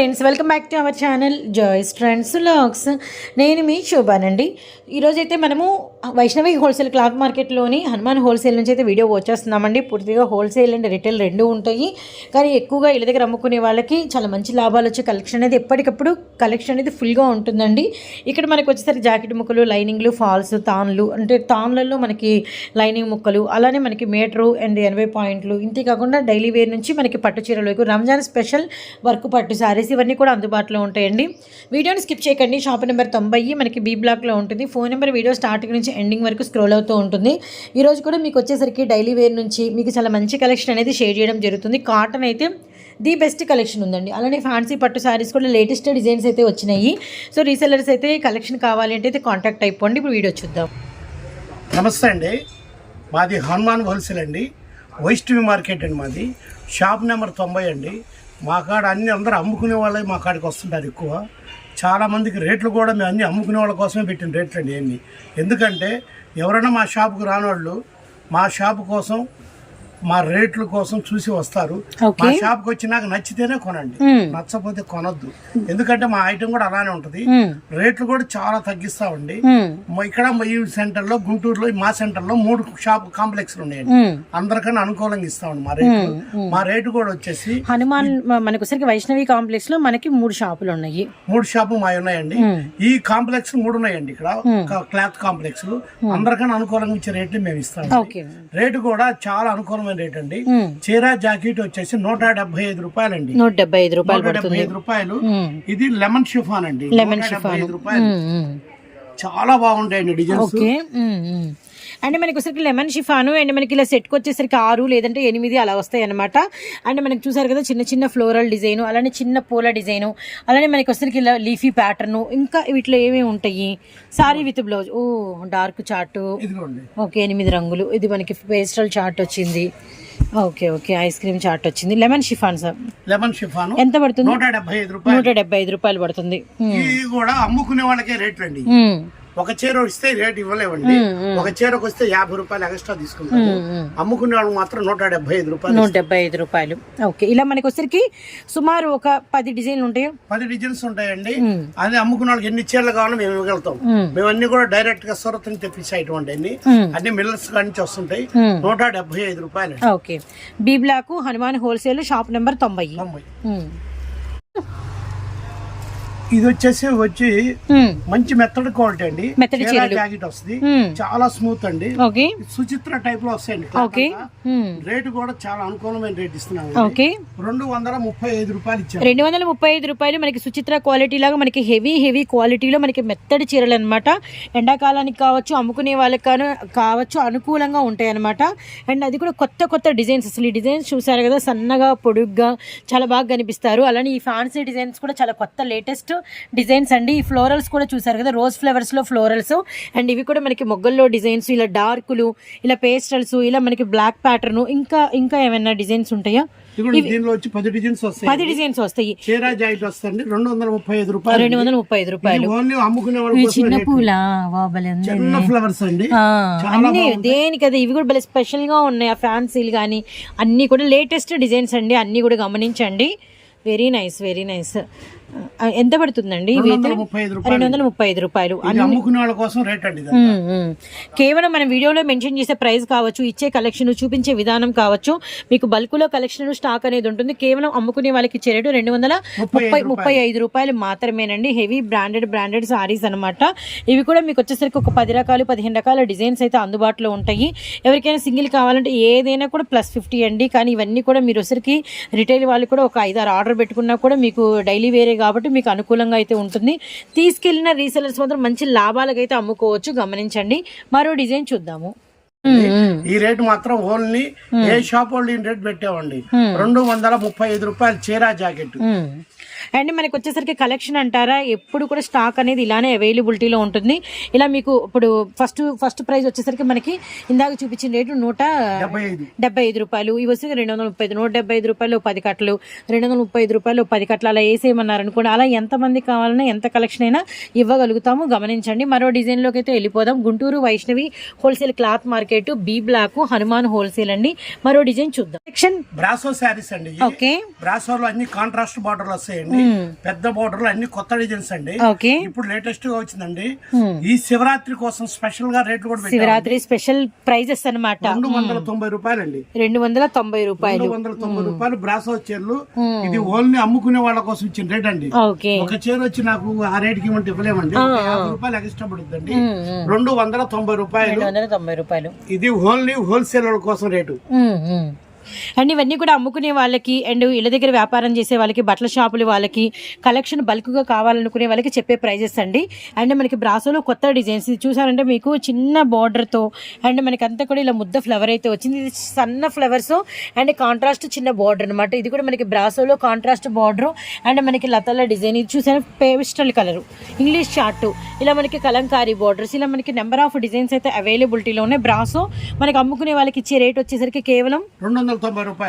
Friends welcome back to our channel Joys trends logs నేను మీ శోభానండి. ఈరోజైతే మనము వైష్ణవి హోల్సేల్ క్లాత్ మార్కెట్లోని హనుమాన్ హోల్సేల్ నుంచి అయితే వీడియో వచ్చేస్తున్నామండి. పూర్తిగా హోల్సేల్ అండ్ రిటైల్ రెండు ఉంటాయి. కానీ ఎక్కువగా ఇళ్ళ దగ్గర అమ్ముకునే వాళ్ళకి చాలా మంచి లాభాలు వచ్చే కలెక్షన్ అనేది ఎప్పటికప్పుడు కలెక్షన్ అనేది ఫుల్గా ఉంటుందండి. ఇక్కడ మనకు వచ్చేసరికి జాకెట్ ముక్కలు లైనింగ్లు ఫాల్స్ తాన్లు అంటే తాన్లలో మనకి లైనింగ్ ముక్కలు అలానే మనకి మీటరు అండ్ ఎనభై పాయింట్లు. ఇంతే కాకుండా డైలీ వేర్ నుంచి మనకి పట్టు చీరలు రంజాన్ స్పెషల్ వర్క్ పట్టు శారీస్ ఇవన్నీ కూడా అందుబాటులో ఉంటాయండి. వీడియోని స్కిప్ చేయకండి. షాప్ నెంబర్ తొంభై మనకి బీ బ్లాక్లో ఉంటుంది. ఫోన్ నెంబర్ వీడియో స్టార్టింగ్ నుంచి ఎండింగ్ వరకు స్క్రోల్ అవుతూ ఉంటుంది. ఈరోజు కూడా మీకు వచ్చేసరికి డైలీ వేర్ నుంచి మీకు చాలా మంచి కలెక్షన్ అనేది షేర్ చేయడం జరుగుతుంది. కాటన్ అయితే ది బెస్ట్ కలెక్షన్ ఉందండి. అలానే ఫ్యాన్సీ పట్టు శారీస్ కూడా లేటెస్ట్ డిజైన్స్ అయితే వచ్చినాయి. సో రీసెల్లర్స్ అయితే కలెక్షన్ కావాలి అంటే అయితే కాంటాక్ట్ అయిపోండి. ఇప్పుడు వీడియో చూద్దాం. నమస్తే అండి. మాది హనుమాన్ హోల్సేల్ అండి. వైష్ణవి మార్కెట్ అండి మాది. షాప్ నెంబర్ తొంభై అండి. మా కాడ అన్ని అందరూ అమ్ముకునే వాళ్ళే మా కాడికి వస్తుంటారు ఎక్కువ. చాలామందికి రేట్లు కూడా మేము అన్ని అమ్ముకునే వాళ్ళ కోసమే పెట్టిన రేట్లు అండి ఏమి ఎందుకంటే ఎవరైనా మా షాపుకు రానోళ్ళు మా షాపు కోసం మా రేట్ల కోసం చూసి వస్తారు. మా షాప్కి వచ్చి నాకు నచ్చితేనే కొనండి. నచ్చకపోతే కొనొద్దు. ఎందుకంటే మా ఐటెం కూడా అలానే ఉంటుంది. రేట్లు కూడా చాలా తగ్గిస్తామండి. ఇక్కడ ఈ సెంటర్లో గుంటూరులో ఈ మా సెంటర్లో మూడు షాప్ కాంప్లెక్స్లు ఉన్నాయండి. అందరికన్నా అనుకూలంగా ఇస్తామండి మా రేటు మా రేటు కూడా వచ్చేసి హనుమాన్ మనకు వైష్ణవి కాంప్లెక్స్లో మనకి మూడు షాపులు ఉన్నాయి. మూడు షాపులు మా ఉన్నాయండి. ఈ కాంప్లెక్స్ మూడు ఉన్నాయండి ఇక్కడ. క- క్లాత్ కాంప్లెక్స్ అందరికన్నా అనుకూలంగా ఇచ్చే రేట్లు మేము ఇస్తాం రేటు కూడా చాలా అనుకూలమైన రేట్ అండి. చీర జాకెట్ వచ్చేసి నూట డెబ్బై ఐదు రూపాయలండి. నూట డెబ్బై ఐదు రూపాయలు నూట డెబ్బై ఐదు రూపాయలు. ఇది లెమన్ షిఫాన్ అండి. Lemon chiffon. రూపాయలు. చాలా బాగుంటాయండి డిజైన్స్. అంటే మనకి వచ్చరికి లెమన్ షిఫాను అండ్ మనకి ఇలా సెట్కి వచ్చేసరికి ఆరు లేదంటే ఎనిమిది అలా వస్తాయి అనమాట అండ్ మనకి చూసారు కదా చిన్న చిన్న ఫ్లోరల్ డిజైన్ అలానే చిన్న పూల డిజైన్ అలానే మనకి వచ్చరికి ఇలా లీఫీ ప్యాటర్న్ ఇంకా వీటిలో ఏమేమి ఉంటాయి? సారీ విత్ బ్లౌజ్ ఓ డార్క్ చార్ట్ ఓకే ఎనిమిది రంగులు. ఇది మనకి పేస్టల్ చార్ట్ వచ్చింది. Okay okay ice cream chart వచ్చింది. Lemon chiffon sir lemon chiffon ఎంత పడుతుంది? నూట డెబ్బై ఐదు రూపాయలు. నూట డెబ్బై ఐదు రూపాయలు పడుతుంది. ఇవి కూడా అమ్ముకునే వాళ్ళకే రేట్లు అండి. ఒక చీర ఇస్తే రేట్ ఇవ్వలేవండి ఒక చీరకు వస్తే యాభై రూపాయలు ఎక్స్ట్రా తీసుకుంటారు. మ్మ్. అమ్ముకునే వాళ్ళు మాత్రం నూట డెబ్బై ఐదు రూపాయలు నూట డెబ్బై ఐదు రూపాయలు. ఓకే ఇలా మనకి వచ్చరికి సుమారు ఒక పది డిజైన్లు ఉంటాయి? పది డిజైన్స్ ఉంటాయండి. అది అమ్ముకునే వాళ్ళకి ఎన్ని చీరలు కావాలో మేము ఇవ్వగలుగుతాం. మ్మ్. అన్ని కూడా డైరెక్ట్గా సూరత్ నుంచి తెప్పించేటువంటి అన్ని. అన్ని మిల్లర్స్ నుంచి వస్తుంటాయి. నూట డెబ్బై ఐదు రూపాయలు okay. B block Hanuman wholesale shop number తొంభై. తొంభై. ఇది వచ్చేసి వచ్చి. మంచి మెత్తడి క్వాలిటీ అండి. మెత్తడి చీర చీరలు. జాకెట్ వస్తుంది. చాలా స్మూత్ అండి. ఓకే. సుచిత్ర టైప్లో వస్తాయండి. రేటు కూడా చాలా అనుకూలమైన రేట్ ఇస్తున్నాం ఓకే. రెండు వందల ముప్పై ఐదు రూపాయలు ఇచ్చారు. రెండు వందల ముప్పై ఐదు రూపాయలు మనకి సుచిత్ర క్వాలిటీ లాగా మనకి హెవీ హెవీ క్వాలిటీలో మనకి మెత్తడి చీరలు అనమాట ఎండాకాలానికి కావచ్చు అమ్ముకునే వాళ్ళకి కాను కావచ్చు అనుకూలంగా ఉంటాయి అనమాట అండ్ అది కూడా కొత్త కొత్త డిజైన్స్. అసలు ఈ డిజైన్స్ చూసారు కదా సన్నగా పొడుగ్గా చాలా బాగా కనిపిస్తారు. అలానే ఈ ఫ్యాన్సీ డిజైన్స్ కూడా చాలా కొత్త లేటెస్ట్ డిజైన్స్ అండి. ఈ ఫ్లోరల్స్ కూడా చూసారు కదా రోజ్ ఫ్లవర్స్లో ఫ్లోరల్స్. అండ్ ఇవి కూడా మనకి మొగ్గల్లో డిజైన్స్ ఇలా డార్కులు ఇలా పేస్టల్స్ ఇలా మనకి బ్లాక్ ప్యాటర్న్ ఇంకా ఇంకా ఏమైనా డిజైన్స్ ఉంటాయా? ఇదిగోండి, దీనిలో వచ్చి పది డిజైన్స్ వస్తాయి పది డిజైన్స్ వస్తాయి. చీర జాకెట్ వస్తుంది రెండు వందల ముప్పై ఐదు రూపాయలు. రెండు వందల ముప్పై ఐదు రూపాయలు. ఓన్లీ అమ్ముకునే వాళ్ళ ఇవి కోసం చిన్న. పూల? చిన్న ఫ్లవర్స్ అండి. అన్ని దేనికి అది? ఇవి కూడా భలే స్పెషల్గా ఉన్నాయి ఆ ఫ్యాన్సీలు కానీ అన్ని కూడా లేటెస్ట్ డిజైన్స్ అండి అన్ని కూడా గమనించండి. వెరీ నైస్ వెరీ నైస్ ఎంత పడుతుందండి రెండు వందల ముప్పై ఐదు రూపాయలు. అమ్ముకునే కోసం రేట్ అండి. కేవలం మనం వీడియోలో మెన్షన్ చేసే ప్రైస్ కావచ్చు ఇచ్చే కలెక్షన్ చూపించే విధానం కావచ్చు మీకు బల్కులో కలెక్షన్ స్టాక్ అనేది ఉంటుంది. కేవలం అమ్ముకునే వాళ్ళకి ఇచ్చే రేటు రెండు వందల ముప్పై ముప్పై ఐదు రూపాయలు. మాత్రమేనండి. హెవీ బ్రాండెడ్ బ్రాండెడ్ సారీస్ అనమాట ఇవి కూడా మీకు వచ్చేసరికి ఒక పది రకాలు పదిహేను రకాల డిజైన్స్ అయితే అందుబాటులో ఉంటాయి. ఎవరికైనా సింగిల్ కావాలంటే ఏదైనా కూడా ప్లస్ ఫిఫ్టీ అండి. కానీ ఇవన్నీ కూడా మీరు వచ్చరికి రిటైల్ వాళ్ళు కూడా ఒక ఐదారు ఆర్డర్ పెట్టుకున్నా కూడా మీకు డైలీ వేరే కాబట్టి మీకు అనుకూలంగా అయితే ఉంటుంది. తీసుకెళ్ళిన రీసెలర్స్ మాత్రం మంచి లాభాలకు అయితే అమ్ముకోవచ్చు. గమనించండి. మరో డిజైన్ చూద్దాము. ఈ రేటు మాత్రం ఓన్లీ ఏ షాప్ వాళ్ళు ఈ రేట్ పెట్టామండి. రెండు వందల ముప్పై ఐదు రూపాయలు చీర జాకెట్. అండ్ మనకి వచ్చేసరికి కలెక్షన్ అంటారా? ఎప్పుడు కూడా స్టాక్ అనేది ఇలానే అవైలబిలిటీలో ఉంటుంది. ఇలా మీకు ఇప్పుడు ఫస్ట్ ఫస్ట్ ప్రైస్ వచ్చేసరికి మనకి ఇందాక చూపించిన రేటు నూట డెబ్బై ఐదు. రూపాయలు. ఇవి వచ్చి రెండు వందల ముప్పై ఐదు నూట డెబ్బై ఐదు రూపాయలు పది కట్టలు. రెండు వందల ముప్పై ఐదు రూపాయలు పది కట్టలు అలా వేసేయమన్నారు అనుకోండి. అలా ఎంతమంది కావాలన్నా ఎంత కలెక్షన్ అయినా ఇవ్వగలుగుతాము. గమనించండి. మరో డిజైన్లోకి అయితే వెళ్ళిపోదాం. Guntur Vaishnavi wholesale cloth market B block Hanuman wholesale అండి. మరో డిజైన్ చూద్దాం. సెక్షన్ బ్రాసో శారీస్ అండి. ఓకే. బ్రాసోలో అన్ని కాంట్రాస్ట్ బార్డర్లు వస్తాయండి. పెద్ద బార్డర్లు అన్ని కొత్త డిజైన్స్ అండి. ఓకే. ఇప్పుడు లేటెస్ట్గా వచ్చిందండి. ఈ శివరాత్రి కోసం స్పెషల్గా రేట్లు కూడా శివరాత్రి స్పెషల్ ప్రైజెస్ అన్నమాట. రెండు వందల తొంభై రూపాయలండి. రెండు వందల తొంభై రూపాయలు. రెండు వందల తొంభై రూపాయలు బ్రాసో చీరలు. ఇది ఓన్లీ అమ్ముకునే వాళ్ళ కోసం ఇచ్చిన రేట్ అండి. ఒక చీర వచ్చి నాకు ఆ రేట్కి ఇవ్వమంటే ఇవ్వలేమండి. యాభై రూపాయలు ఎక్స్ట్రా పడుతుందండి. రెండు వందల తొంభై రూపాయలు. రెండు వందల తొంభై రూపాయలు. ఇది ఓన్లీ హోల్సేల్ కోసం రేటు అండ్ ఇవన్నీ కూడా అమ్ముకునే వాళ్ళకి అండ్ ఇళ్ళ దగ్గర వ్యాపారం చేసే వాళ్ళకి బట్టల షాపులు వాళ్ళకి కలెక్షన్ బల్క్గా కావాలనుకునే వాళ్ళకి చెప్పే ప్రైజెస్ అండి. అండ్ మనకి బ్రాసోలో కొత్త డిజైన్స్ ఇది చూసారంటే మీకు చిన్న బార్డర్తో అండ్ మనకి అంతా కూడా ఇలా ముద్ద ఫ్లవర్ అయితే వచ్చింది. ఇది సన్న ఫ్లవర్స్ అండ్ కాంట్రాస్ట్ చిన్న బార్డర్ అనమాట ఇది కూడా మనకి బ్రాసోలో కాంట్రాస్ట్ బార్డర్ అండ్ మనకి లతల డిజైన్. ఇది చూసాను పేస్టల్ కలర్ ఇంగ్లీష్ చార్ట్. ఇలా మనకి కలంకారీ బార్డర్స్ ఇలా మనకి నెంబర్ ఆఫ్ డిజైన్స్ అయితే అవైలబిలిటీలో ఉన్నాయి బ్రాసో మనకి అమ్ముకునే వాళ్ళకి ఇచ్చే రేట్ వచ్చేసరికి కేవలం రెండు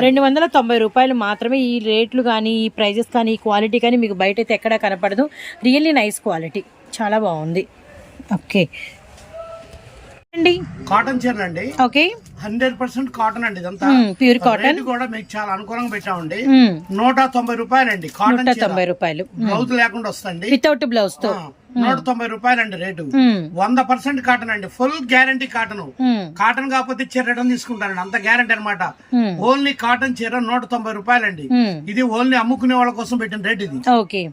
రెండు వందల తొంభై రూపాయలు మాత్రమే ఈ రేట్లు కానీ ఈ ప్రైజెస్ కానీ ఈ క్వాలిటీ కానీ మీకు బయట అయితే ఎక్కడా కనపడదు. Really nice quality. చాలా బాగుంది. ఓకే. అండి. కాటన్ చీరలు అండి. ఓకే. హండ్రెడ్ పర్సెంట్ కాటన్ అండి ఇదంతా. Pure cotton. కూడా మీకు చాలా అనుకూలంగా పెట్టామండి. నూట తొంభై రూపాయలండి కాటన్ నూట చీర. తొంభై రూపాయలు బ్లౌజ్ లేకుండా వస్తుంది వితౌట్ బ్లౌజ్తో నూట తొంభై రూపాయలండి రేటు. మ్మ్. వంద పర్సెంట్ కాటన్ అండి ఫుల్ గ్యారంటీ కాటన్. కాటన్ కాకపోతే చీర రిటర్న్ తీసుకుంటారండి. అంత గ్యారంటీ అనమాట. ఓన్లీ కాటన్ చీర నూట తొంభై రూపాయలండి. ఇది ఓన్లీ అమ్ముకునే వాళ్ళ కోసం పెట్టిన రేట్ ఇది. ఓకే.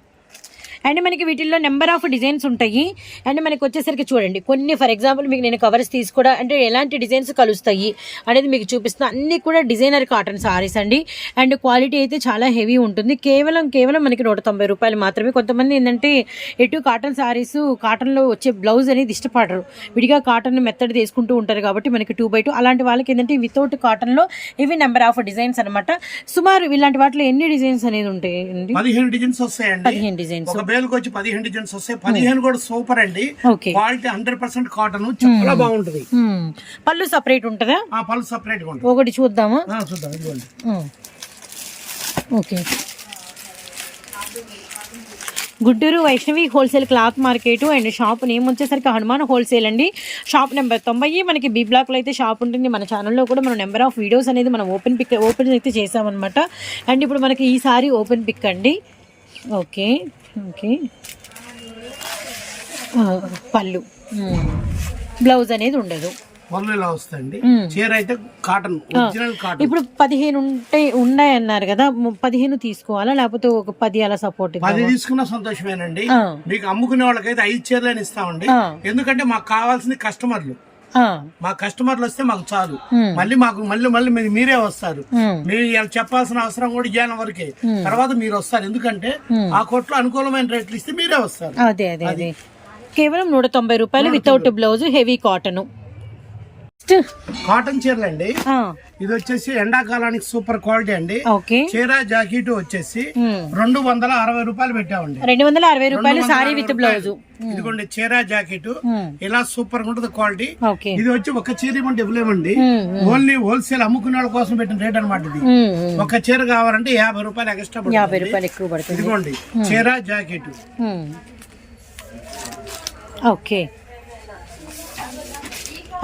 అండ్ మనకి వీటిల్లో నెంబర్ ఆఫ్ డిజైన్స్ ఉంటాయి. అండ్ మనకి వచ్చేసరికి చూడండి కొన్ని ఫర్ ఎగ్జాంపుల్ మీకు నేను కవర్స్ తీసుకోవడం అంటే ఎలాంటి డిజైన్స్ కలుస్తాయి అనేది మీకు చూపిస్తున్నా. అన్ని కూడా డిజైనర్ కాటన్ సారీస్ అండి. అండ్ క్వాలిటీ అయితే చాలా హెవీ ఉంటుంది. కేవలం కేవలం మనకి నూట తొంభై రూపాయలు మాత్రమే. కొంతమంది ఏంటంటే ఎటు కాటన్ సారీస్ కాటన్లో వచ్చే బ్లౌజ్ అనేది ఇష్టపడరు. విడిగా కాటన్ మెత్తడి తీసుకుంటూ ఉంటారు కాబట్టి మనకి టూ బై టూ. అలాంటి వాళ్ళకి ఏంటంటే వితౌట్ కాటన్లో ఇవి నెంబర్ ఆఫ్ డిజైన్స్ అనమాట సుమారు ఇలాంటి వాటిలో ఎన్ని డిజైన్స్ అనేది ఉంటాయి అండి పదిహేను డిజైన్స్ వస్తాయండి. పదిహేను డిజైన్స్ బేలుకి వచ్చి పదిహేను డిజైన్స్ వస్తాయి పదిహేను కూడా సూపర్ అండి. క్వాలిటీ హండ్రెడ్ పర్సెంట్ కాటన్ చాలా బాగుంటది. పళ్ళు సపరేట్ ఉంటుందా? ఆ పళ్ళు సపరేట్గా ఉంటుంది. ఒకటి చూద్దామా? చూద్దాం ఇదిగోండి. Okay. Guntur Vaishnavi wholesale cloth market and shop name వచ్చేసరికి హనుమాన్ హోల్సేల్ అండి. షాప్ నెంబర్ తొంభై. మనకి బి బ్లాక్లో అయితే షాప్ ఉంటుంది. మన ఛానల్లో కూడా మనం నెంబర్ ఆఫ్ వీడియోస్ అనేది మనం ఓపెన్ పిక్ ఓపెన్ అయితే చేసామన్నమాట. అండ్ ఇప్పుడు మనకి ఈసారి ఓపెన్ పిక్ అండి. ఓకే. ఓకే పళ్ళు. బ్లౌజ్ అనేది ఉండదు పళ్ళు ఇలా వస్తాయండి మ్మ్. చీర అయితే కాటన్ ఒరిజినల్ కాటన్ ఇప్పుడు పదిహేను ఉంటే ఉన్నాయి అన్నారు కదా పదిహేను తీసుకోవాలా లేకపోతే ఒక పది అలా సపోర్ట్ పది తీసుకున్న సంతోషమేనండి. మీకు అమ్ముకునే వాళ్ళకైతే ఐదు చీరలని ఇస్తామండి. ఎందుకంటే మాకు కావాల్సింది కస్టమర్లు మా కస్టమర్లు వస్తే మాకు చాలు. మళ్ళీ మాకు మళ్ళీ మళ్ళీ మీరు వస్తారు. మీరు చెప్పాల్సిన అవసరం కూడా ఇవ్వని వరకే తర్వాత మీరు వస్తారు. ఎందుకంటే ఆ కొట్లో అనుకూలమైన రేట్లు ఇస్తే మీరే వస్తారు. కేవలం నూట తొంభై రూపాయలు without blouse heavy cotton cotton చీరలు అండి ఇది వచ్చేసి ఎండాకాలానికి సూపర్ క్వాలిటీ అండి. చీర జాకెట్ వచ్చేసి రెండు వందల అరవై రూపాయలు పెట్టామండి. రెండు వందల అరవై రూపాయలు సారీ విత్. బ్లౌజ్. ఇదిగోండి చీర జాకెట్. ఇలా సూపర్గా ఉంటుంది క్వాలిటీ. ఇది వచ్చి ఒక చీర ఇవ్వండి ఇవ్వలేమండి. ఓన్లీ హోల్సేల్ అమ్ముకునే వాళ్ళ కోసం పెట్టిన రేట్ అనమాట ఇది. ఒక చీర కావాలంటే యాభై రూపాయలు ఎక్స్ట్రా. యాభై రూపాయలు ఎక్కువ పడుతుంది. ఇదిగోండి చీర జాకెట్. ఓకే.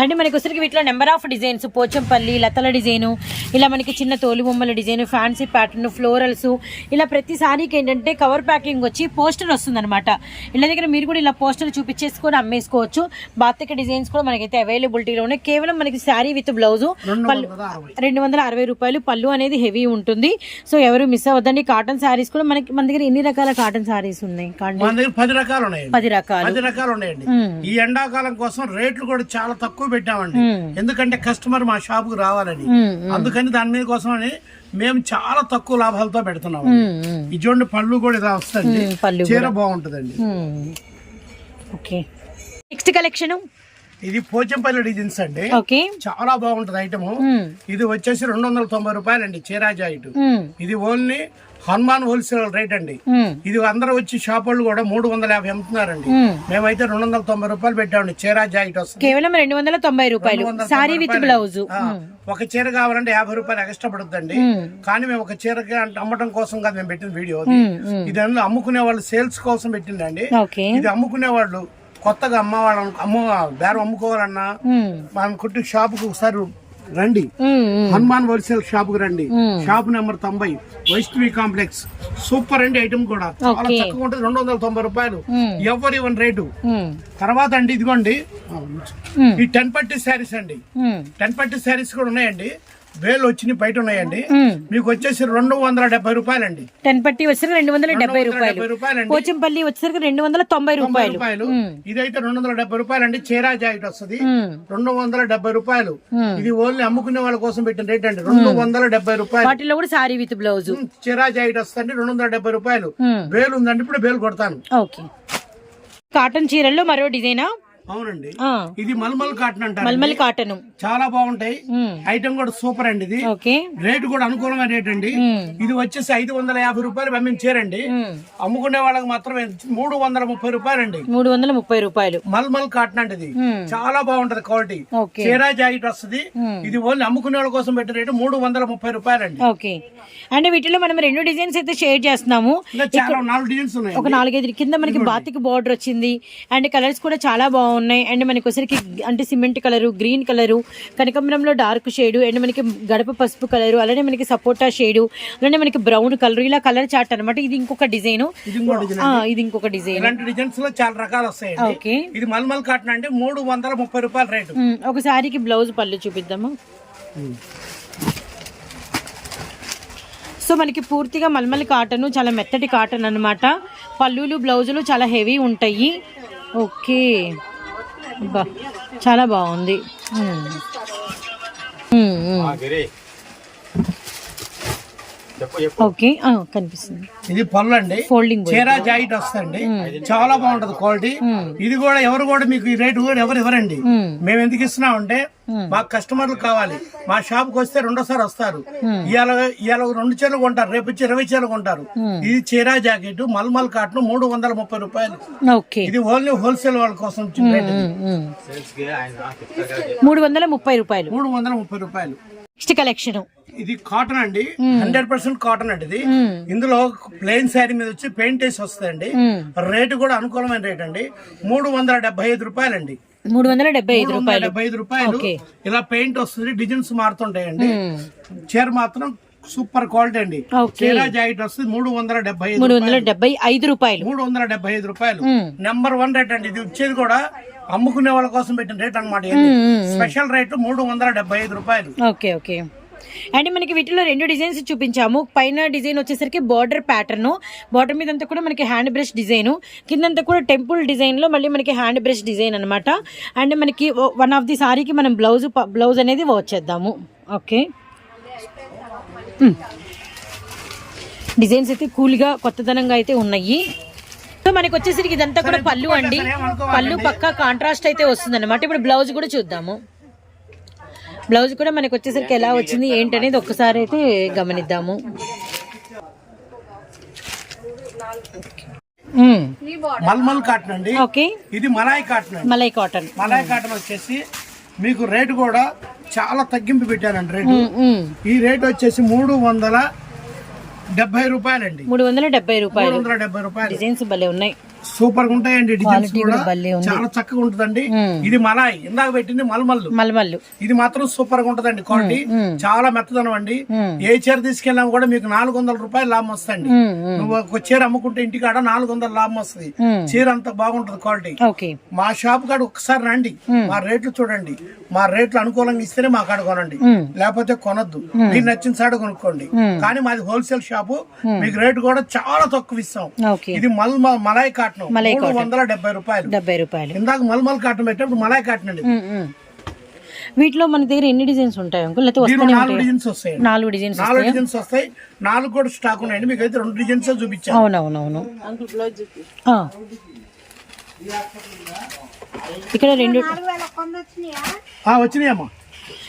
అంటే మనకి వచ్చరికి వీటిలో నెంబర్ ఆఫ్ డిజైన్స్ పోచంపల్లి లతల డిజైను ఇలా మనకి చిన్న తోలు బొమ్మల డిజైన్ ఫ్యాన్సీ ప్యాటర్న్ ఫ్లోరల్స్ ఇలా ప్రతి సారీకి ఏంటంటే కవర్ ప్యాకింగ్ వచ్చి పోస్టర్ వస్తుందన్నమాట. ఇళ్ళ దగ్గర మీరు కూడా ఇలా పోస్టర్ చూపించేసుకొని అమ్మేసుకోవచ్చు. బాతిక డిజైన్స్ కూడా మనకైతే అవైలబిలిటీలో ఉన్నాయి కేవలం మనకి శారీ విత్ బ్లౌజు పళ్ళు రెండు వందల అరవై రూపాయలు పళ్ళు అనేది హెవీ ఉంటుంది. సో ఎవరు మిస్ అవ్వద్దండి. కాటన్ శారీస్ కూడా మనకి మన దగ్గర ఎన్ని రకాల కాటన్ శారీస్ ఉన్నాయి? పది రకాలు ఉన్నాయండి. పది రకాలు. పది రకాలు ఉన్నాయండి. ఈ ఎండాకాలం కోసం రేట్లు కూడా చాలా తక్కువ పెట్టామండి మ్మ్. ఎందుకంటే కస్టమర్ మా షాప్కు రావాలని. అందుకని దాని మీద కోసమని మేము చాలా తక్కువ లాభాలతో పెడుతున్నాం. ఈ చూడండి పళ్ళు కూడా ఇలా వస్తుంది చీర బాగుంటదండి. ఓకే నెక్స్ట్ కలెక్షన్ ఇది పోచంపల్లి డిజైన్స్ అండి చాలా బాగుంటది ఐటమ్. ఇది వచ్చేసి రెండు వందల తొంభై రూపాయలండి చీరా జాయిట్. ఇది ఓన్లీ హనుమాన్ హోల్సేల్ రేట్ అండి. ఇది అందరూ వచ్చి షాప్ వాళ్ళు కూడా మూడు వందల యాభై అమ్ముతున్నారండి. మ్మ్. మేమైతే రెండు వందల తొంభై రూపాయలు పెట్టామండి. చీరా జాకెట్ వస్తుంది. కేవలం రెండు వందల తొంభై రూపాయలు. సారీ విత్. బ్లౌజ్. ఒక చీర కావాలంటే యాభై రూపాయలు ఎక్స్ట్రా పడుతుందండి. కానీ మేము ఒక చీరకి అంటే అమ్మటం కోసం కాదు మేము పెట్టిన వీడియో. ఇది అమ్ముకునే వాళ్ళు సేల్స్ కోసం పెట్టిందండి. ఇది అమ్ముకునే వాళ్ళు కొత్తగా అమ్మవాళ్ళ అమ్మ బేరం అమ్ముకోవాలన్నా మనం కొట్టి షాపుకి ఒకసారి రండి. హనుమాన్ హోల్సేల్ షాప్కి రండి. షాప్ నెంబర్ తొంభై వైష్ణవి కాంప్లెక్స్. సూపర్ అండి ఐటమ్ కూడా. చాలా. చక్కగా ఉంటుంది. రెండు వందల తొంభై రూపాయలు. ఎవరు ఇవ్వని రేటు? తర్వాత అండి ఇదిగోండి. ఈ టెన్ పట్టి శారీస్ అండి. టెన్ పట్టి శారీస్ కూడా ఉన్నాయండి. వేలు వచ్చినాయి బయట ఉన్నాయండి. మీకు వచ్చేసి రెండు వందల డెబ్బై రూపాయలండి. టెన్ పట్టి వచ్చేసరికి రెండు వందల డెబ్బై రూపాయలు. పోచంపల్లి వచ్చేసరికి రెండు వందల తొంభై రూపాయలు. రూపాయలు. ఇదైతే రెండు వందల డెబ్బై రూపాయలండి. చీరా జాకెట్ వస్తుంది. రెండు వందల డెబ్బై రూపాయలు. ఇది ఓన్లీ అమ్ముకునే వాళ్ళ కోసం పెట్టిన రేట్ అండి. రెండు వందల డెబ్బై రూపాయలు. వాటిలో కూడా సారీ విత్ బ్లౌజ్. చిరా జాకెట్ వస్తుంది రెండు వందల డెబ్బై రూపాయలు. బేలు ఉందండి. ఇప్పుడు బేలు కొడతాను. ఓకే. కాటన్ చీరల్లో మరో డిజైనా? అవునండి. ఇది మల్మల్ కాటన్ అంటారు మల్మల్ కాటన్ చాలా బాగుంటాయి. ఐటమ్ కూడా సూపర్ అండి ఇది. ఓకే. రేటు కూడా అనుకూలమైన రేట్ అండి. ఇది వచ్చేసి ఐదు వందల యాభై రూపాయలు పంపించారండి అమ్ముకునే వాళ్ళకి మాత్రం మూడు వందల ముప్పై రూపాయలండి. మూడు వందల ముప్పై రూపాయలు. మల్మల్ కాటన్ అండి ఇది. చాలా బాగుంటది క్వాలిటీ చీరా జాకెట్ వస్తుంది. ఇది ఓన్లీ అమ్ముకునే వాళ్ళ కోసం పెట్టిన రేటు మూడు వందల ముప్పై రూపాయలండి. ఓకే. అండ్ వీటిలో మనం రెండు డిజైన్స్ అయితే షేర్ చేస్తున్నాము. నాలుగు డిజైన్స్ ఉన్నాయి ఒక నాలుగైదు కింద మనకి బాతికి బార్డర్ వచ్చింది. అండ్ కలర్స్ కూడా చాలా బాగున్నాయి అండ్ మనకి వచ్చరికి అంటే సిమెంట్ కలరు గ్రీన్ కలరు కనకంబరంలో డార్క్ షేడ్ అండ్ మనకి గడప పసుపు కలరు అలానే మనకి సపోటా షేడ్ అలానే మనకి బ్రౌన్ కలర్ ఇలా కలర్ చార్ట్ అనమాట ఇది ఇంకొక డిజైన్. ఇది ఇంకొక డిజైన్. ఇలాంటి డిజైన్స్లో చాలా రకాలు వస్తాయండి. ఓకే. ఇది మల్మల్ కాటన్ అంటే మూడు వందల ముప్పై రూపాయల రేటు. ఒక సారీకి బ్లౌజ్ పళ్ళు చూపిద్దాము. సో మనకి పూర్తిగా మల్మల్ కాటన్ చాలా మెత్తటి కాటన్ అన్నమాట. పళ్ళులు బ్లౌజులు చాలా హెవీ ఉంటాయి. ఓకే. చాలా బాగుంది. ఓకే. ఆ, కనిపిస్తుంది. ఇది పళ్ళు అండి ఫోల్డింగ్ చీరా జాకెట్ వస్తుంది చాలా బాగుంటది క్వాలిటీ ఇది కూడా ఎవరు కూడా మీకు ఈ రేటు కూడా ఎవరు ఇవ్వరండి. మేము. ఎందుకు ఇస్తున్నాం అంటే Hmm. మాకు కస్టమర్లు కావాలి. మా షాప్కి వస్తే రెండోసారి వస్తారు. ఇవాళ ఇవాళ రెండు చీరలు కొంటారు. రేపు వచ్చి ఇరవై చీరలు కొంటారు. ఇది చీరా జాకెట్ మల్మల్ కాటన్ మూడు వందల ముప్పై రూపాయలు. ఓకే. ఇది ఓన్లీ హోల్సేల్ వాళ్ళ కోసం. మూడు వందల ముప్పై రూపాయలు. మూడు వందల ముప్పై రూపాయలు. Next collection. ఇది కాటన్ అండి. హండ్రెడ్ పర్సెంట్ కాటన్ అండి ఇది. ఇందులో ప్లెయిన్ శారీ మీద వచ్చి పెయింట్ వేసి వస్తాయండి. రేటు కూడా అనుకూలమైన రేట్ అండి. మూడు వందల డెబ్బై ఐదు రూపాయలండి. మూడు వందల డెబ్బై ఐదు వందల డెబ్బై ఐదు రూపాయలు. ఇలా పెయింట్ వస్తుంది డిజైన్స్ మారుతుంటాయండి. చీర మాత్రం సూపర్ క్వాలిటీ అండి. చీర జాకెట్ వస్తుంది మూడు వందల డెబ్బై ఐదు మూడు వందల డెబ్బై ఐదు రూపాయలు. మూడు వందల డెబ్బై ఐదు రూపాయలు. నెంబర్ వన్ రేట్ అండి. ఇది వచ్చేది కూడా అమ్ముకునే వాళ్ళ కోసం పెట్టిన రేట్ అనమాట స్పెషల్ రేట్ మూడు వందల డెబ్బై ఐదు రూపాయలు. Okay okay. అండ్ మనకి వీటిలో రెండు డిజైన్స్ చూపించాము. పైన డిజైన్ వచ్చేసరికి బార్డర్ ప్యాటర్న్. బార్డర్ మీద అంతా కూడా మనకి హ్యాండ్ బ్రష్ డిజైన్. కిందంతా కూడా టెంపుల్ డిజైన్లో మళ్ళీ మనకి హ్యాండ్ బ్రష్ డిజైన్ అనమాట అండ్ మనకి వన్ ఆఫ్ ది సారీకి మనం బ్లౌజ్ బ్లౌజ్ అనేది వచ్చేద్దాము ఓకే. డిజైన్స్ అయితే కూల్గా కొత్తదనంగా అయితే ఉన్నాయి. సో మనకి వచ్చేసరికి ఇదంతా కూడా పళ్ళు అండి. పళ్ళు పక్కా కాంట్రాస్ట్ అయితే వస్తుంది అనమాట ఇప్పుడు బ్లౌజ్ కూడా చూద్దాము. బ్లౌజ్ కూడా మనకి వచ్చేసరికి ఎలా వచ్చింది ఏంటనేది ఒక్కసారి అయితే గమనిద్దాము. మ్మ్. మల్మల్ కాటన్ అండి. ఓకే ఇది మలాయ్ కాటన్ అండి. మలై కాటన్ మలాయ్ కాటన్ వచ్చేసి మీకు రేటు కూడా చాలా తగ్గింపు పెట్టానండి రేటు మ్మ్, మ్మ్. ఈ రేట్ వచ్చేసి మూడు వందల డెబ్బై రూపాయలండి. మూడు వందల డెబ్బై రూపాయలు. డిజైన్స్ భలే ఉన్నాయి. సూపర్గా ఉంటాయండి డిజైన్స్ కూడా చాలా చక్కగా ఉంటుందండి. ఇది మలాయ్. ఇందాక పెట్టింది మల్మల్లు. మలమల్లు. ఇది మాత్రం సూపర్గా ఉంటదండి క్వాలిటీ. చాలా మెత్తదనం అండి. ఏ చీర తీసుకెళ్ళినా కూడా మీకు నాలుగు వందల రూపాయలు లాభం వస్తుంది. నువ్వు ఒక చీర అమ్ముకుంటే ఇంటికాడ నాలుగు వందల లాభం వస్తుంది. చీర అంత బాగుంటది క్వాలిటీ. మా షాప్ కాడ ఒకసారి రండి. మా రేట్లు చూడండి. మా రేట్లు అనుకూలంగా ఇస్తేనే మా కాడ కొనండి. లేకపోతే కొనొద్దు. మీకు నచ్చిన సాడ కొనుక్కోండి. కానీ మాది హోల్సేల్ షాపు. మీకు రేటు కూడా చాలా తక్కువ ఇస్తాం. ఇది మల్ మలాయ్ కాటన్. మలాయ్ మూడు వందల డెబ్బై రూపాయలు. డెబ్బై రూపాయలు. ఇందాక మల్మల్ కాటన్ పెట్టినప్పుడు మలాయ్ కాటన్ అండి. వీటిలో మన దగ్గర ఎన్ని డిజైన్స్ ఉంటాయి అంకుల్? లేకపోతే నాలుగు డిజైన్స్ వస్తాయి నాలుగు డిజైన్స్ నాలుగు డిజైన్స్ వస్తాయి. నాలుగు కూడా స్టాక్ ఉన్నాయండి. మీకు అయితే రెండు డిజైన్స్ చూపించాను. అవునవునవును. ఆ. ఇక్కడ రెండు ఆ, వచ్చినాయమ్మా.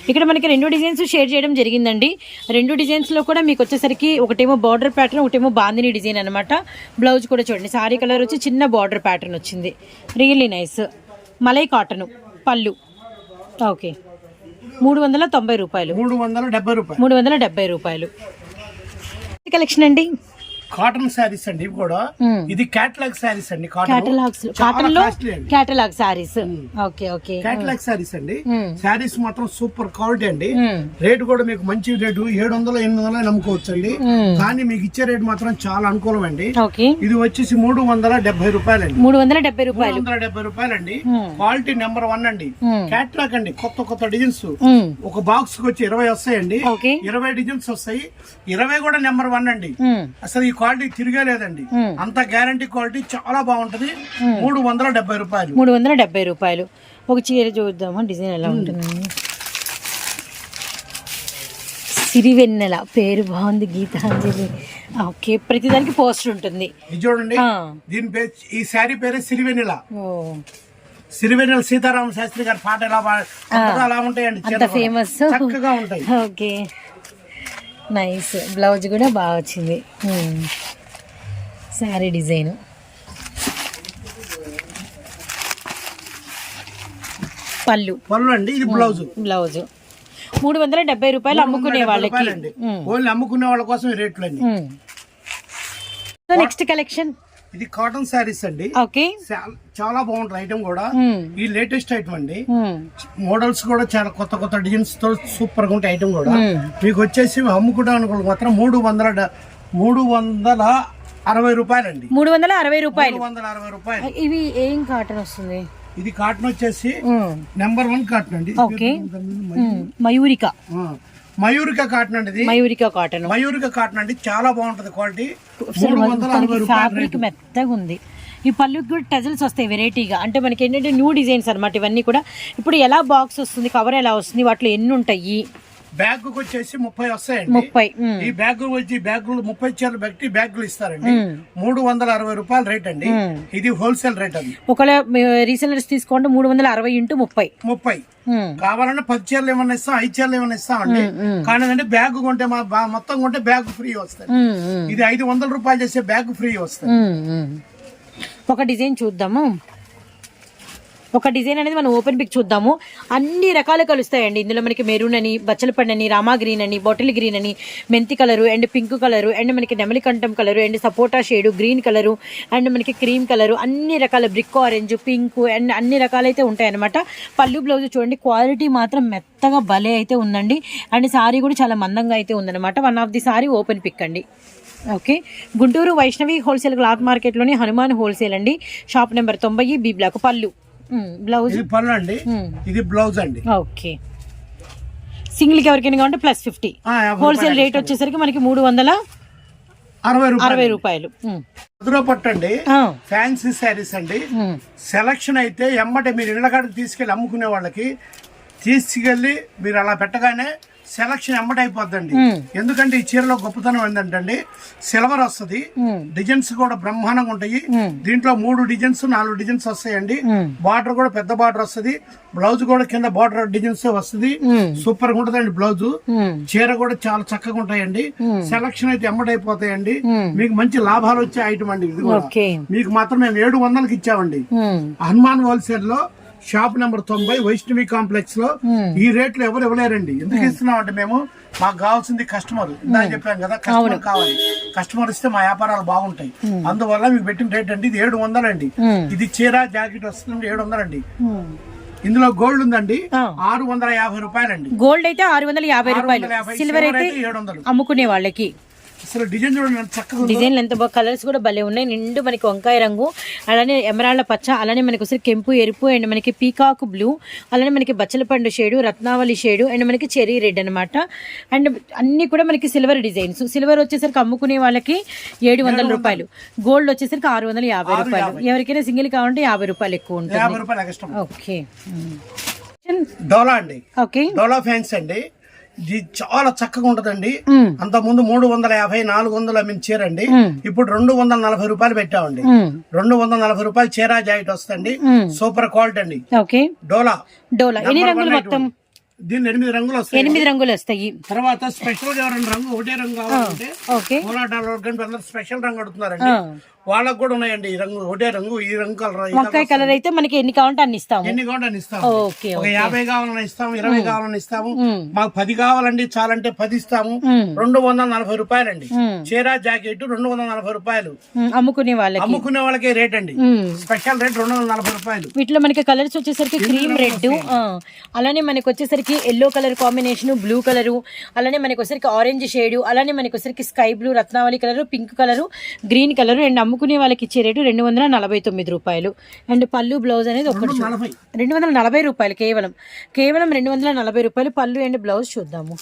ఇక్కడ మనకి రెండు డిజైన్స్ షేర్ చేయడం జరిగిందండి. రెండు డిజైన్స్లో కూడా మీకు వచ్చేసరికి ఒకటేమో బార్డర్ ప్యాటర్న్ ఒకటేమో బాందిని డిజైన్ అనమాట బ్లౌజ్ కూడా చూడండి. సారీ కలర్ వచ్చి చిన్న బార్డర్ ప్యాటర్న్ వచ్చింది. Really nice. Malai cotton. Pallu. Okay. మూడు వందల తొంభై రూపాయలు. మూడు వందల డెబ్బై రూపాయలు. మూడు వందల డెబ్బై రూపాయలు. కలెక్షన్ అండి? కాటన్ శారీస్ అండి ఇవి కూడా. ఇది క్యాటలాగ్ శారీస్ అండి కాటన్. కేటలాగ్స్ చాలా కాటన్లో కాస్ట్లీ అండి catalogue sarees okay okay. Catalogue sarees అండి. శారీస్ మాత్రం సూపర్ క్వాలిటీ అండి. రేట్ కూడా మీకు మంచి రేటు ఏడు వందలు ఎనిమిది వందలు నమ్ముకోవచ్చు అండి. కానీ మీకు ఇచ్చే రేట్ మాత్రం చాలా అనుకూలం అండి ఇది వచ్చేసి మూడు వందల డెబ్బై రూపాయలండి. మూడు వందల డెబ్బై రూపాయలు. వందల డెబ్బై రూపాయలండి. మ్మ్. క్వాలిటీ నెంబర్ వన్ అండి. మ్మ్. క్యాట్లాగ్ అండి కొత్త కొత్త డిజైన్స్. ఒక బాక్స్కి వచ్చి ఇరవై వస్తాయండి. ఇరవై డిజైన్స్ వస్తాయి. ఇరవై కూడా నెంబర్ వన్ అండి. అసలు ఈ క్వాలిటీ తిరగలేదండి. అంత గ్యారంటీ క్వాలిటీ చాలా బాగుంటది. మూడు వందల డెబ్బై రూపాయలు. మూడు వందల డెబ్బై రూపాయలు. ఒక చీర చూద్దామా? డిజైన్ ఎలా ఉంటుందండి? సిరివెన్నెల పేరు బాగుంది గీతాంజలి. ఓకే ప్రతిదానికి పోస్టర్ ఉంటుంది. ఇది చూడండి. దీని పేరు ఈ శారీ పేరు సిరివెన్నెల ఓ. సిరివెన్నెల సీతారామ శాస్త్రి గారి పాట ఎలా అలా ఉంటాయండి అంత. ఫేమస్ చక్కగా ఉంటాయి. ఓకే. నైస్ బ్లౌజ్ కూడా బాగా వచ్చింది. శారీ డిజైన్ పళ్ళు. పళ్ళు అండి ఇది బ్లౌజ్ బ్లౌజ్ మూడు వందల డెబ్బై రూపాయలు అమ్ముకునే వాళ్ళకి. రూపాయలండి. ఓన్లీ అమ్ముకునే వాళ్ళ కోసం రేట్లు అండి. నెక్స్ట్ కలెక్షన్ ఇది కాటన్ శారీస్ అండి. చాలా బాగుంటుంది ఐటమ్ కూడా. ఈ లేటెస్ట్ ఐటమ్ అండి. మోడల్స్ కూడా చాలా కొత్త కొత్త డిజైన్స్తో సూపర్గా ఉంటాయి ఐటమ్ కూడా. మీకు వచ్చేసి అమ్ముకోవడానికి మాత్రం మూడు వందల మూడు వందల అరవై రూపాయలండి. మూడు వందల అరవై రూపాయలు. వందల అరవై రూపాయలు. ఇవి ఏం కాటన్ వస్తుంది? ఇది కాటన్ వచ్చేసి. నెంబర్ వన్ కాటన్ అండి. మయూరిక. మయూరిక కాటన్ అండి మయూరిక కాటన్. మయూరిక కాటన్ అండి. చాలా బాగుంటది క్వాలిటీ. ఫ్యాబ్రిక్ మెత్తగా ఉంది. ఈ పళ్ళుకి కూడా టజల్స్ వస్తాయి వెరైటీగా. అంటే మనకి ఏంటంటే న్యూ డిజైన్స్ అన్నమాట ఇవన్నీ కూడా. ఇప్పుడు ఎలా బాక్స్ వస్తుంది కవర్ ఎలా వస్తుంది వాటిలో ఎన్ని ఉంటాయి? బ్యాగ్ వచ్చేసి ముప్పై వస్తాయండి. ముప్పై. ఈ బ్యాగ్ వచ్చి బ్యాగులు ముప్పై చీరలు పెట్టి బ్యాగులు ఇస్తారండి. మూడు వందల అరవై రూపాయల రేట్ అండి. ఇది హోల్సేల్ రేట్ అండి. ఒకవేళ రీసెలర్స్ తీసుకోండి మూడు వందల అరవై ఇంటూ ముప్పై. ముప్పై. కావాలంటే పది చీరలు ఏమన్నా ఇస్తాం ఐదు చీరలు ఏమన్నా ఇస్తామండి కానీ అంటే బ్యాగ్ కొంటే మొత్తం కొంటే బ్యాగ్ ఫ్రీ వస్తుంది మ్మ్, ఇది ఐదు వందల రూపాయలు చేసే బ్యాగ్ ఫ్రీ వస్తుంది. ఒక డిజైన్ చూద్దాము. ఒక డిజైన్ అనేది మనం ఓపెన్ పిక్ చూద్దాము. అన్ని రకాలు కలుస్తాయండి. ఇందులో మనకి మెరూన్ అని బచ్చల పండు అని రామా గ్రీన్ అని బాటిల్ గ్రీన్ అని మెంతి colour and pink colour and మనకి నెమలి కంఠం కలరు and sapota shade green colour and మనకి క్రీమ్ కలరు అన్ని రకాల బ్రిక్ ఆరెంజ్ పింక్ అండ్ అన్ని రకాలైతే ఉంటాయన్నమాట. పళ్ళు బ్లౌజ్ చూడండి క్వాలిటీ మాత్రం మెత్తగా భలే అయితే ఉందండి. అండ్ సారీ కూడా చాలా మందంగా అయితే ఉందన్నమాట. One of the sari open pick అండి. Okay. Guntur Vaishnavi wholesale cloth మార్కెట్లోని Hanuman wholesale అండి. షాప్ నెంబర్ తొంభై బి బ్లాక్ పళ్ళు. బ్లౌజ్ ఇది పళ్ళు అండి. ఇది బ్లౌజ్ అండి. ఓకే. సింగిల్కి ఎవరికైనా కావాలంటే ప్లస్ ఫిఫ్టీ హోల్సేల్ రేట్ వచ్చేసరికి మనకి మూడు వందల అరవై రూపాయలు. మధుర పట్టు అండి. ఆ, ఫ్యాన్సీ శారీస్ అండి. సెలక్షన్ అయితే ఎమ్మటే మీరు ఇళ్ళ కాడికి తీసుకెళ్ళి అమ్ముకునే వాళ్ళకి తీసుకెళ్ళి మీరు అలా పెట్టగానే సెలక్షన్ మ్. ఎందుకంటే ఈ చీరలో గొప్పతనం ఏంటంటే సిల్వర్ వస్తుంది డిజైన్స్ కూడా బ్రహ్మాండంగా ఉంటాయి. దీంట్లో మూడు డిజైన్స్ నాలుగు డిజైన్స్ వస్తాయండి. బార్డర్ కూడా పెద్ద బార్డర్ వస్తుంది. బ్లౌజ్ కూడా కింద బార్డర్ డిజైన్స్ వస్తుంది. సూపర్గా ఉంటదండి బ్లౌజ్. చీర కూడా చాలా చక్కగా ఉంటాయండి. సెలక్షన్ అయితే ఎమ్మటైపోతాయండి మ్. మీకు మంచి లాభాలు వచ్చే ఐటమ్ అండి ఇది మీకు మాత్రం మేము ఏడు వందలకి ఇచ్చామండి. హనుమాన్ హోల్సేల్లో షాప్ నెంబర్ తొంభై వైష్ణవి కాంప్లెక్స్లో. ఈ రేట్లు ఎవరు ఇవ్వలేరండి. ఎందుకు ఇస్తున్నాం అంటే మేము మాకు కావాల్సింది కస్టమర్. ఇందాక చెప్పాం కదా కస్టమర్ కావాలి. కస్టమర్ ఇస్తే మా వ్యాపారాలు బాగుంటాయి. అందువల్ల మీకు పెట్టిన రేట్ అండి ఇది ఏడు వందలండి. ఇది చీర జాకెట్ వస్తుంది ఏడు వందలండి. ఇందులో గోల్డ్ ఉందండి. ఆరు వందల యాభై రూపాయలండి. గోల్డ్ అయితే ఆరు వందల యాభై రూపాయలు. సిల్వర్ అయితే ఏడు వందలు. అమ్ముకునే వాళ్ళకి. అసలు డిజైన్ చూడండి ఎంత చక్కగా. డిజైన్లు ఎంత బాగా కలర్స్ కూడా భలే ఉన్నాయి. నిండు మనకి వంకాయ రంగు అలానే ఎమరాళ్ళ పచ్చ అలానే మనకి ఒకసారి కెంపు ఎరుపు అండ్ మనకి పీకాక్ బ్లూ అలానే మనకి బచ్చల పండు షేడు రత్నావళి షేడు అండ్ మనకి చెరీ రెడ్ అనమాట అండ్ అన్ని కూడా మనకి సిల్వర్ డిజైన్స్. సిల్వర్ వచ్చేసరికి అమ్ముకునే వాళ్ళకి ఏడు వందల రూపాయలు. గోల్డ్ వచ్చేసరికి ఆరు వందల యాభై రూపాయలు. ఎవరికైనా సింగిల్ కావాలంటే యాభై రూపాయలు ఎక్కువ ఉంటుంది. Extra okay. డోలా అండి. ఓకే. డోలా ఫ్యాన్స్ అండి. చాలా చక్కగా ఉంటదండి. అంత ముందు మూడు వందల యాభై నాలుగు వందలు మ్మ్. ఇప్పుడు రెండు వందల నలభై రూపాయలు పెట్టామండి. రెండు వందల నలభై రూపాయలు చీర జాకెట్ వస్తుంది. సూపర్ క్వాలిటీ అండి. డోలా. డోలా. ఎన్ని రంగులు మొత్తం. దీనిలో ఎనిమిది రంగులు వస్తాయి. ఎనిమిది రంగులు వస్తాయి. తర్వాత స్పెషల్గా రెండు రంగు ఒకటే రంగు కావాలంటే స్పెషల్ రంగు అడుగుతున్నారండి. వాళ్ళకు కూడా ఉన్నాయండి. ఈ రంగు ఒకటే రంగు ఈ రంగు కలర్ వంకాయ కలర్ అయితే మనకి ఎన్ని కావాలంటే అన్ని ఇస్తాము. ఎన్ని కావాలని ఇస్తాము. ఓకే ఒక యాభై కావాలని ఇస్తాము ఇరవై కావాలని ఇస్తాము. మాకు పది కావాలండి చాలంటే పది ఇస్తాము. రెండు వందల నలభై రూపాయలండి. చీర జాకెట్ రెండు వందల నలభై రూపాయలు. అమ్ముకునే వాళ్ళకి. అమ్ముకునే వాళ్ళకే రేట్ అండి. స్పెషల్ రేట్ రెండు వందల నలభై రూపాయలు. వీటిలో మనకి కలర్స్ వచ్చేసరికి క్రీమ్ రెడ్ అలానే మనకి వచ్చేసరికి yellow colour combination blue colour అలానే మనకి వచ్చేసరికి ఆరెంజ్ షేడ్ అలానే మనకి వచ్చేసరికి sky blue Ratnavali colour pink colour green colour and అమ్ముకునే వాళ్ళకి ఇచ్చే రేటు రెండు వందల నలభై తొమ్మిది రూపాయలు. అండ్ పళ్ళు బ్లౌజ్ అనేది ఒకటి రెండు వందల నలభై. రూపాయలు కేవలం. కేవలం రెండు వందల నలభై రూపాయలు పళ్ళు అండ్ బ్లౌజ్ చూద్దాము.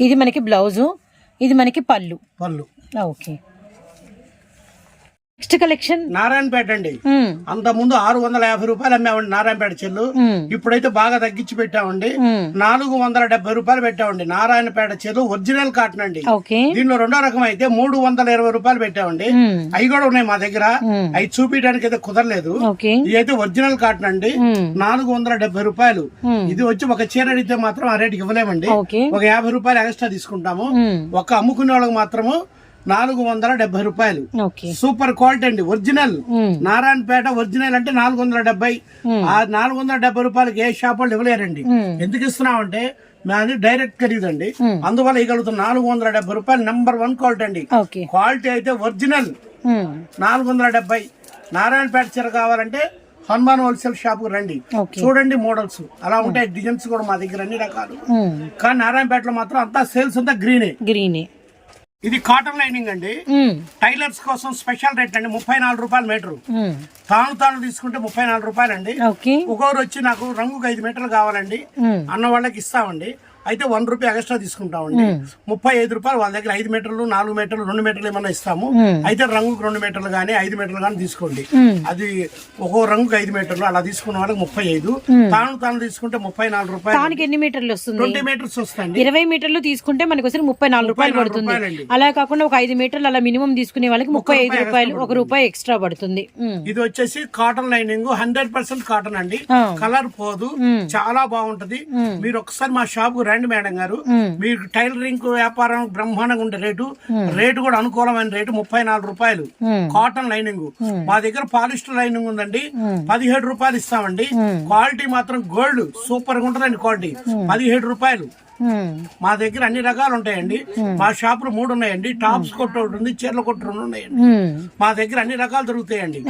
ఇది మనకి బ్లౌజు ఇది మనకి పళ్ళు. పళ్ళు. ఓకే. నెక్స్ట్ కలెక్షన్ నారాయణపేట అండి మ్మ్. అంత ముందు ఆరు వందల యాభై రూపాయలు అమ్మామండి నారాయణపేట చెల్లు మ్మ్. ఇప్పుడైతే బాగా తగ్గించి పెట్టామండి మ్మ్. నాలుగు వందల డెబ్బై రూపాయలు పెట్టామండి నారాయణపేట చెల్లు ఒరిజినల్ కాటన్ అండి దీనిలో రెండో రకం అయితే మూడు వందల ఇరవై రూపాయలు పెట్టామండి. అవి కూడా ఉన్నాయి మా దగ్గర. అవి చూపించడానికి అయితే కుదరలేదు ఇది అయితే ఒరిజినల్ కాటన్ అండి. నాలుగు వందల డెబ్బై రూపాయలు. ఇది వచ్చి ఒక చీర అడిగితే మాత్రం ఆ రేటుకి ఇవ్వలేమండి ఒక యాభై రూపాయలు ఎక్స్ట్రా తీసుకుంటాము. ఒక అమ్ముకునే వాళ్ళకి మాత్రము నాలుగు వందల డెబ్బై రూపాయలు. సూపర్ క్వాలిటీ అండి ఒరిజినల్. మ్మ్. నారాయణపేట ఒరిజినల్ అంటే నాలుగు వందల డెబ్బై ఆ నాలుగు వందల డెబ్బై రూపాయలకి ఏ షాప్ వాళ్ళు ఇవ్వలేరండి. మ్మ్. ఎందుకు ఇస్తున్నామంటే మాది డైరెక్ట్ ఖరీదండి. మ్మ్. అందువల్ల ఇవ్వగలుగుతాం నాలుగు వందల డెబ్బై రూపాయలు నెంబర్ వన్ క్వాలిటీ అండి. క్వాలిటీ అయితే ఒరిజినల్. మ్మ్. నాలుగు వందల డెబ్బై నారాయణపేట చీర కావాలంటే హనుమాన్ హోల్సేల్ షాప్కు రండి చూడండి మోడల్స్. అలా ఉంటాయి డిజైన్స్ కూడా మా దగ్గర అన్ని రకాలు. మ్మ్. కానీ నారాయణపేటలో మాత్రం అంతా సేల్స్ అంతా గ్రీనే. గ్రీనే. ఇది కాటన్ లైనింగ్ అండి. టైలర్స్ కోసం స్పెషల్ రేట్ అండి ముప్పై నాలుగు రూపాయలు మీటరు. తాను తాను తీసుకుంటే ముప్పై నాలుగు రూపాయలండి ఓకే ఒక్కొక్కరు వచ్చి నాకు రంగుకు ఐదు మీటర్లు కావాలండి. అన్న వాళ్ళకి ఇస్తామండి అయితే వన్ రూపీ ఎక్స్ట్రా తీసుకుంటామండి ముప్పై ఐదు రూపాయలు వాళ్ళ దగ్గర ఐదు మీటర్లు నాలుగు మీటర్లు రెండు మీటర్లు ఏమన్నా ఇస్తాము. అయితే రంగుకు రెండు మీటర్లు కానీ ఐదు మీటర్లు కానీ తీసుకోండి. అది ఒక్కో రంగుకు ఐదు మీటర్లు అలా తీసుకున్న వాళ్ళకి ముప్పై ఐదు. తాను తాను తీసుకుంటే ముప్పై నాలుగు రూపాయలు. ఎన్ని మీటర్లు వస్తుంది? ట్వంటీ మీటర్స్ వస్తాయండి. ఇరవై మీటర్లు తీసుకుంటే మనకి వచ్చి ముప్పై నాలుగు రూపాయలు పడుతుంది. అలా కాకుండా ఒక ఐదు మీటర్లు అలా మినిమం తీసుకునే వాళ్ళకి ముప్పై ఐదు రూపాయలు ఒక రూపాయి ఎక్స్ట్రా పడుతుంది. ఇది వచ్చేసి cotton lining hundred percent cotton అండి. కలర్ పోదు. చాలా బాగుంటది. మీరు ఒకసారి మా షాప్కు రండి. మేడం గారు. మీకు టైలరింగ్ వ్యాపారం బ్రహ్మాండంగా ఉండే రేటు. రేటు కూడా అనుకూలమైన రేటు ముప్పై నాలుగు రూపాయలు. Cotton lining. మా దగ్గర పాలిస్టర్ లైనింగ్ ఉందండి. పదిహేడు రూపాయలు ఇస్తామండి. క్వాలిటీ మాత్రం గోల్డ్ సూపర్గా ఉంటదండి క్వాలిటీ. పదిహేడు రూపాయలు. మా దగ్గర అన్ని రకాలు ఉంటాయండి. మా షాప్లో మూడు ఉన్నాయండి. టాప్స్ కొట్టు ఒకటి ఉంది చీరల కొట్టు రెండు ఉన్నాయండి. మా దగ్గర అన్ని రకాలు దొరుకుతాయండి.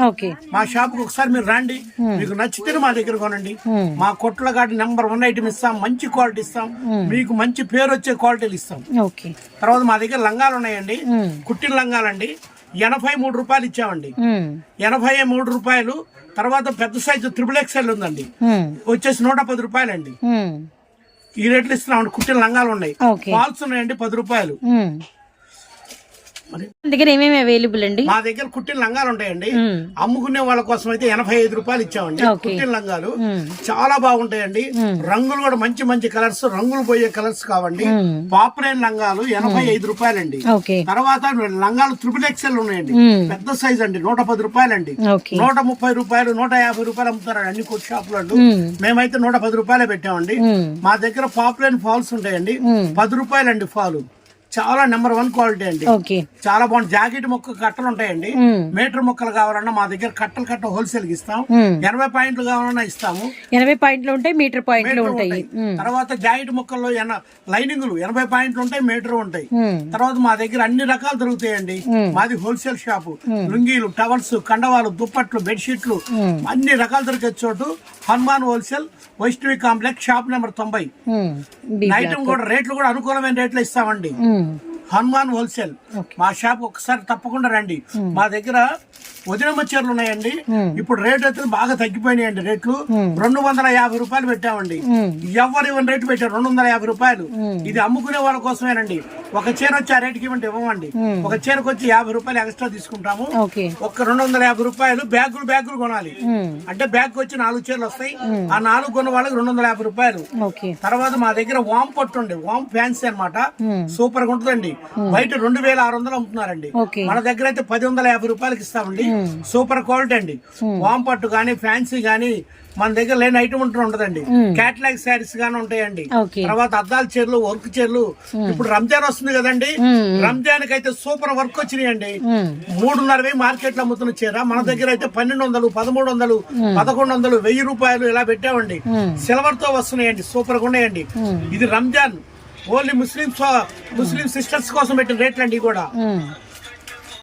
మా షాప్కు ఒకసారి మీరు రండి. మీకు నచ్చితే మా దగ్గర కొనండి. మా కొట్ల కాటి నెంబర్ వన్ ఐటమ్ ఇస్తాం మంచి క్వాలిటీ ఇస్తాం. మీకు మంచి పేరు వచ్చే క్వాలిటీలు ఇస్తాం. తర్వాత మా దగ్గర లంగాలు ఉన్నాయండి. కుట్టిన లంగాలండి. ఎనభై మూడు రూపాయలు ఇచ్చామండి. ఎనభై మూడు రూపాయలు. తర్వాత పెద్ద సైజు త్రిబుల్ ఎక్స్ఎల్ ఉందండి. వచ్చేసి నూట పది రూపాయలండి. ఈ రేట్లు ఇస్తున్నామండి కుట్టిన లంగాలు ఉన్నాయి. ఫాల్స్ ఉన్నాయండి పది రూపాయలు. దగ్గర ఏమేమి అవైలబుల్ అండి? మా దగ్గర కుట్టిన లంగాలు ఉంటాయండి. మ్మ్. అమ్ముకునే వాళ్ళ కోసం అయితే ఎనభై ఐదు రూపాయలు ఇచ్చామండి. కుట్టిన లంగాలు. చాలా బాగుంటాయండి. రంగులు కూడా మంచి మంచి కలర్స్ రంగులు పోయే కలర్స్ కావండి. పాపులర్ లంగాలు ఎనభై ఐదు రూపాయలండి. తర్వాత లంగాలు త్రిపుల్ ఎక్సెల్ ఉన్నాయండి. పెద్ద సైజ్ అండి నూట పది రూపాయలండి. నూట ముప్పై రూపాయలు నూట యాభై రూపాయలు అమ్ముతారండి అన్ని కొట్టు షాపులు మ్మ్. మేమైతే నూట పది రూపాయలే పెట్టామండి. మా దగ్గర పాపులర్ ఫాల్స్ ఉంటాయండి. పది రూపాయలండి ఫాలు. చాలా నెంబర్ వన్ క్వాలిటీ అండి. చాలా బాగుంది. జాకెట్ మొక్క కట్టలు ఉంటాయండి. మీటర్ మొక్కలు కావాలన్నా మా దగ్గర కట్టలు కట్ట హోల్సేల్కి ఇస్తాం. ఎనభై పాయింట్లు కావాలన్నా ఇస్తాము. ఎనభై పాయింట్లు ఉంటాయి మీటర్ పాయింట్లు ఉంటాయి. తర్వాత జాకెట్ ముక్కల్లో లైనింగ్లు ఎనభై పాయింట్లు ఉంటాయి మీటర్ ఉంటాయి. తర్వాత మా దగ్గర అన్ని రకాలు దొరుకుతాయండి. మాది హోల్సేల్ షాపు. లుంగీలు టవల్స్ కండవాలు దుప్పట్లు బెడ్షీట్లు అన్ని రకాలు దొరికే చోటు Hanuman wholesale Vaishnavi complex shop number తొంభై. ఐటమ్ కూడా రేట్లు కూడా అనుకూలమైన రేట్లు ఇస్తామండి. హనుమాన్ హోల్సేల్. మా షాప్ ఒకసారి తప్పకుండా రండి మా దగ్గర వదినమ్మ చీరలు ఉన్నాయండి. ఇప్పుడు రేట్ అయితే బాగా తగ్గిపోయినాయండి రేట్లు. రెండు వందల యాభై రూపాయలు పెట్టామండి. ఎవరు ఇవ్వని రేటు పెట్టారు? రెండు వందల యాభై రూపాయలు. ఇది అమ్ముకునే వాళ్ళ కోసమేనండి. ఒక చీర వచ్చి ఆ రేటుకి ఇవ్వండి ఇవ్వమండి. ఒక చీరకు వచ్చి యాభై రూపాయలు ఎక్స్ట్రా తీసుకుంటాము. ఒక రెండు వందల యాభై రూపాయలు బ్యాగులు బ్యాగులు కొనాలి. అంటే బ్యాగ్ వచ్చి నాలుగు చీరలు వస్తాయి. ఆ నాలుగు కొన్న వాళ్ళకి రెండు వందల యాభై రూపాయలు. తర్వాత మా దగ్గర వామ్ పట్టు ఉండి. వామ్ ఫ్యాన్సీ అన్నమాట. మ్మ్. సూపర్గా ఉంటుందండి బయట రెండు వేల ఆరు వందలు అమ్ముతున్నారండి. మన దగ్గర అయితే పది వందల యాభై రూపాయలకి ఇస్తామండి. సూపర్ క్వాలిటీ అండి. వామ్ పట్టు గానీ ఫ్యాన్సీ గానీ మన దగ్గర లేని ఐటమ్ ఉంటూ ఉండదండి. క్యాట్లాగ్ శారీస్ గానీ ఉంటాయండి. తర్వాత అద్దాల చీరలు వర్క్ చీరలు. ఇప్పుడు రంజాన్ వస్తుంది కదండి. రంజాన్కి అయితే సూపర్ వర్క్ వచ్చినాయండి. మూడున్నర వెయ్యి మార్కెట్లో అమ్ముతున్న చీర. మన దగ్గర అయితే పన్నెండు వందలు పదమూడు వందలు పదకొండు వందలు వెయ్యి రూపాయలు ఇలా పెట్టామండి. సిల్వర్తో వస్తున్నాయండి సూపర్గా ఉన్నాయండి ఇది Ramzan. Only muslim muslim sisters కోసం పెట్టిన రేట్లు అండి కూడా.